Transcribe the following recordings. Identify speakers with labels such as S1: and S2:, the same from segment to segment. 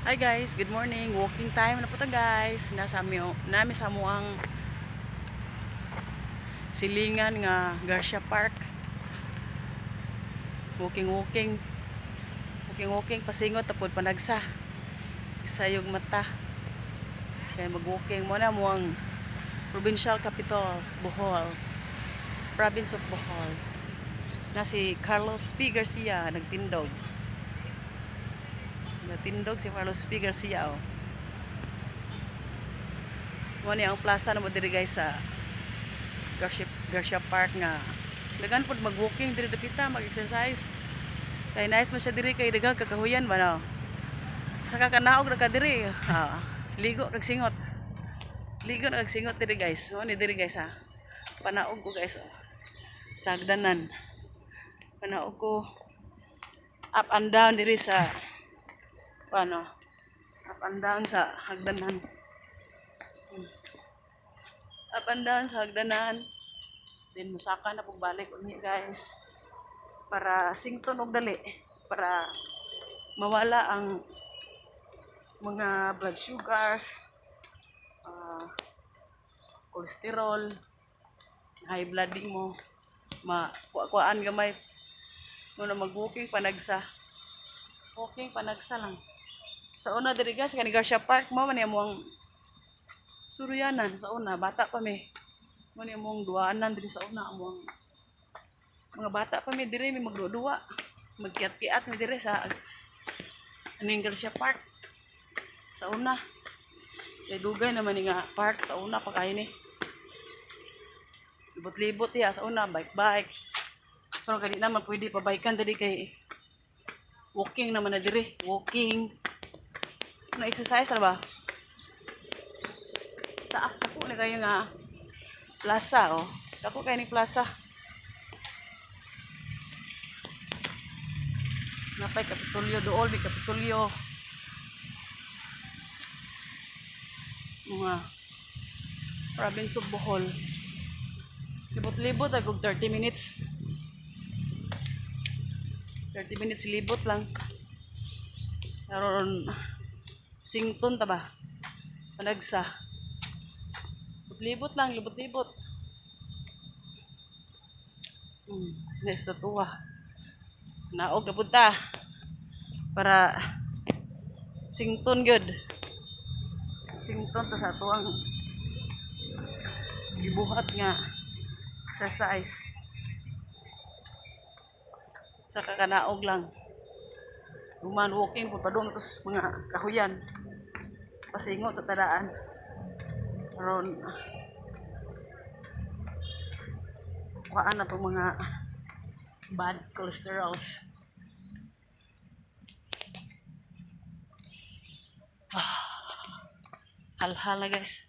S1: Hi guys, good morning. Walking time na po ta guys. Nasa mi nami sa muang silingan nga Garcia Park. Walking walking. Walking walking pasingot tapod panagsa. Sayog mata. Kaya mag-walking mo na muang provincial capital Bohol. Province of Bohol. Na si Carlos P. Garcia nagtindog. Natindog si Carlos P. Garcia, oh. Mo ni ang plaza na mo diri guys sa Garcia, Garcia Park nga. Dagan pod mag-walking diri dapita, mag-exercise. Kay nice man siya diri kay daghang kakahuyan ba no. Saka kanaog ra ka diri. Ha. Ligo kag singot. Ligo kag singot diri guys. Mo ni diri guys ha. Panaog ko guys. Oh. Sa hagdanan. Panaog ko up and down diri sa paano? Up and down sa hagdanan. Up and down sa hagdanan. Then musaka na pagbalik ulit guys. Para sington og dali. Para mawala ang mga blood sugars ah, cholesterol high blooding mo. Ma kuan gamay. Mo na mag-walking panagsa. Walking panagsa lang sa una diri guys kani Garcia Park mo man imong suruyanan sa una bata pa mi. Mo ni imong duaanan diri sa una among mga bata pa mi diri mi magduduwa magkiat-kiat mi diri sa aning Garcia Park. Sa una. Kay dugay naman ni nga park sa una pa ni. Libot-libot ya sa una bike bike pero kani naman pwede pa diri kay walking naman na diri walking na exercise na ba? Taas na po na kayo nga plaza oh. Dako kayo ni plaza. Napay kapitulyo dool may kapitulyo mga province of Bohol. Libot-libot agog 30 minutes. 30 minutes libot lang. Karon sington ta ba? Panagsa. Libot lang libot-libot. Hmm, next na naog na punta para sington good. Sington ta sa tuwang ibuhat nga exercise. Sa kakanaog lang Human walking po padung tos mga kahuyan. Pasingot sa tadaan. Ron kuhaan na itong mga bad cholesterols. Ah, Hal-hal na guys.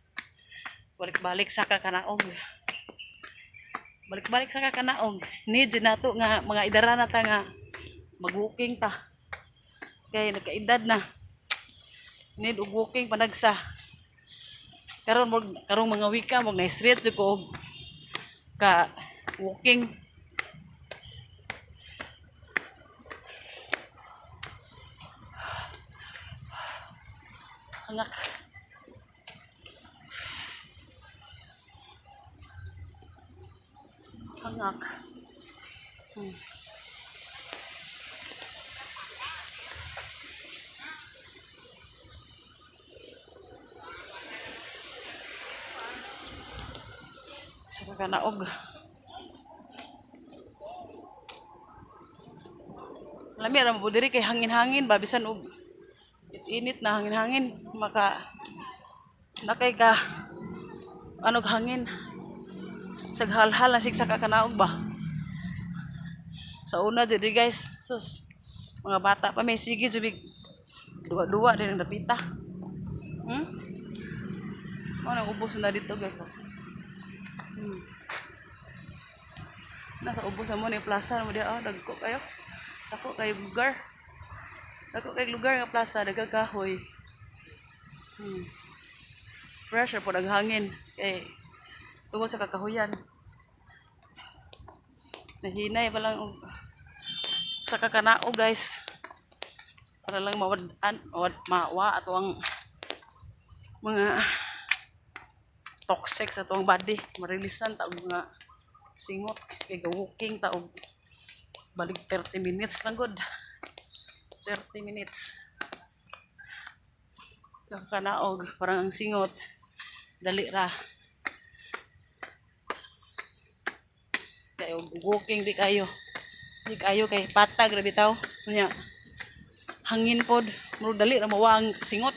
S1: Balik-balik sa kakanaog. Balik-balik sa kakanaog. Need na to nga mga idara na ta nga mag-walking ta. Kaya nagkaedad na. Need og walking panagsa. Karon mo karong mga wika mo na street jud ko ka walking. Anak. Anak. Hmm. Sa kakanaog. Lami ra mo diri kay hangin-hangin ba bisan og init na hangin-hangin maka nakay ka anog hangin saghalhal na sig sa kakanaog ba. Sa una jud guys, sus mga bata pa may sige jubig duwa-duwa din ang napita. Hmm? Oh, nag-ubos na dito guys. Oh. Nasa ubos mo ni plaza mo dia ah dagko kayo. Dako kay lugar. Dako kay lugar nga plaza daga kahoy. Hmm. Fresh po ang hangin kay tungod sa kakahuyan. Nahinay pa lang og sa kakanao guys. para lang mawadaan mawad mawa ato ang mga toxic sa tuwang body. Marilisan taog mga singot kay walking taog balik 30 minutes lang good. 30 minutes. Sa kanaog parang ang singot dali ra. Kayo walking di kayo. Di kayo kay patag ra bitaw nya hangin pod. Muro dali ra mawang singot.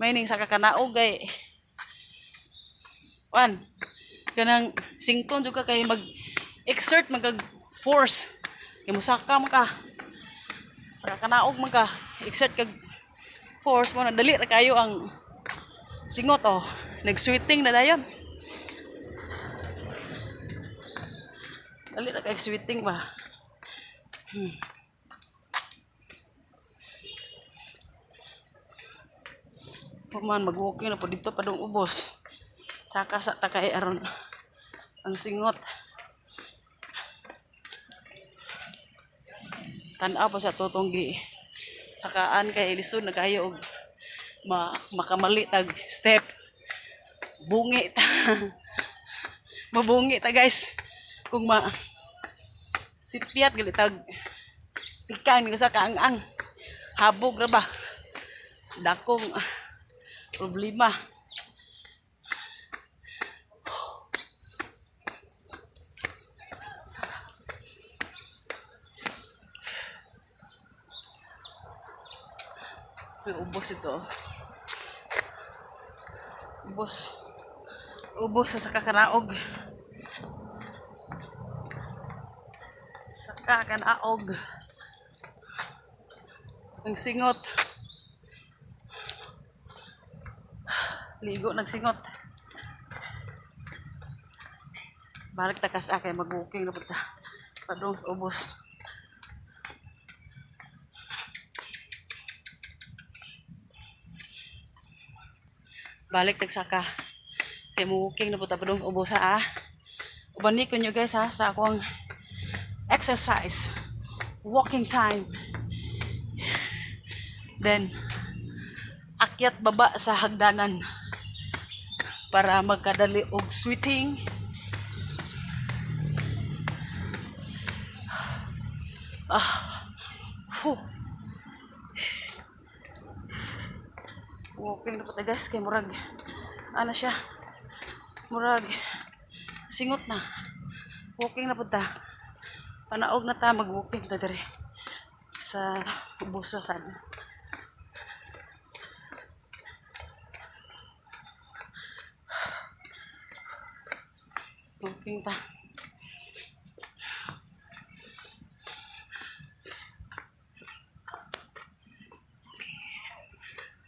S1: May ning sa kakanaog kay wan kanang sington juga kay mag exert magag force kay musaka man ka. Sa kakanaog man ka. Exert kag force mo na. Dali ra kayo ang singot oh. Nag-sweating na dayon. Dali ra kay sweating ba? Hmm. Puman mag-walking na po. Dito pa dong ubos. Saka sa takay aron ang singot. Tanaw pa sa tutonggi. Sakaan kay lisod na og ma makamali tag step. Bungi ta. Mabungi ta guys. Kung ma sipyat gali tag tikang sa kaang-ang. Habog ra ba? Dakong ah, problema. May ubos ito. Ubos. Ubos sa kakanaog. Sa kakanaog. Ang singot. Ligo nagsingot. Balik ta kas kay mag-booking na punta. Padung sa ubos. Balik tagsaka. Kay mo-booking na punta padung sa ah. Ubani ko nyo guys ha sa akong exercise. Walking time. Then, akyat baba sa hagdanan para magkadali og sweating. Ah. Na pata guys kay murag ano siya murag singot na. Walking na pata panaog na ta mag walking ta dere sa ubusasan walking ta.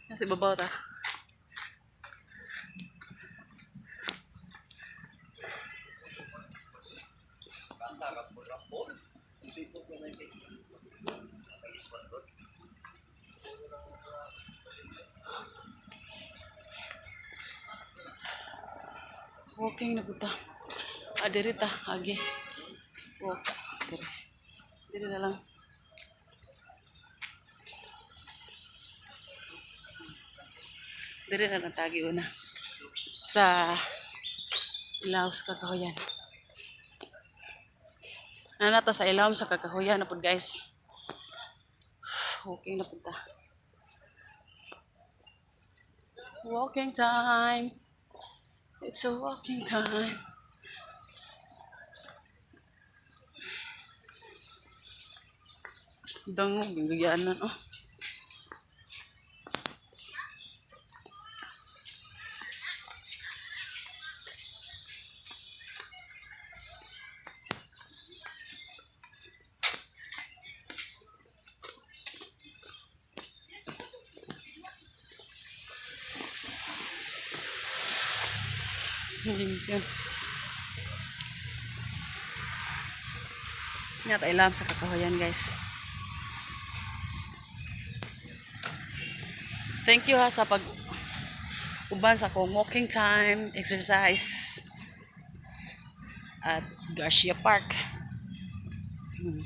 S1: Nasa ibabaw ta walking na buta ah diri ta agi. Walk. Diri. Diri na lang. Diri na lang tagi una. Sa Ilaos kakahuyan. Nanata sa Ilaos sa kakahuyan na pud guys. Walking na pud ta. Walking time It's a walking time. Dangog, bigyan na, oh. Hindi yan. Nyata ilam sa kakahuyan guys. Thank you ha sa pag uban sa akong walking time, exercise at Garcia Park. Hmm.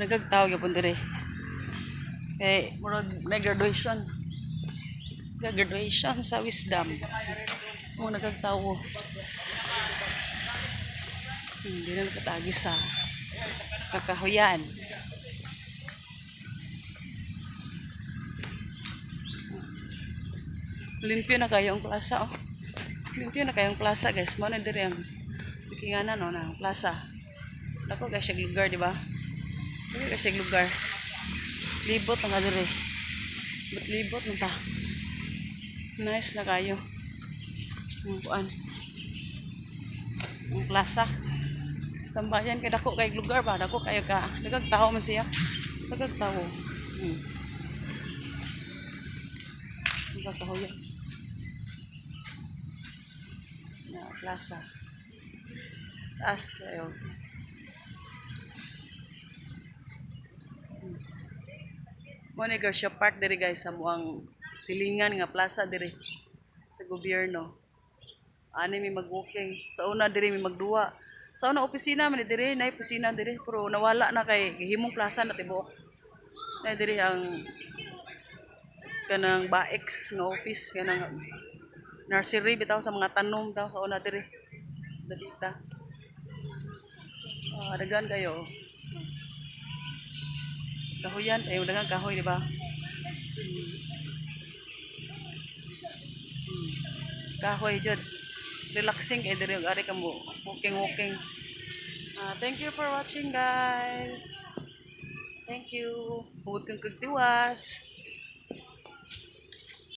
S1: Nagagtawag yapon dire. Kay murag may graduation. May graduation sa wisdom. Mo nagagtawo. Hindi na nakatagi sa kakahuyan. Limpyo na kayo ang plaza, oh. Limpyo na kayo ang plaza, guys. Mo na dire ang bikinganan, no, na plaza. Dako kay siya lugar, di ba? Dako kay siya lugar. Libot na dire. Ba't libot na ta? Nice na kayo. Ang kuan. Ang plaza. Tambayan kay dako kay lugar ba? Dako kayo ka. Dagag tao man siya. Dagag tao. Hmm. Dagag tao yan. Na plaza. Taas kayo. Mo ni Garcia Park diri guys sa muang silingan nga plaza diri sa gobyerno. Ani mi mag-walking. Sa una diri mi magduwa. Sa una opisina man diri, na opisina diri pero nawala na kay himong plaza na tibuok. Na diri ang kanang baex nga office kanang nursery bitaw sa mga tanom daw sa una diri. Dalita. Ah, dagan kayo. Kahoyan, ay dagang kahoy, di ba? Hmm. Kahoy jud. Relaxing kay diri ari ka walking walking. Ah, thank you for watching guys. Thank you. Huwag kang kagtiwas.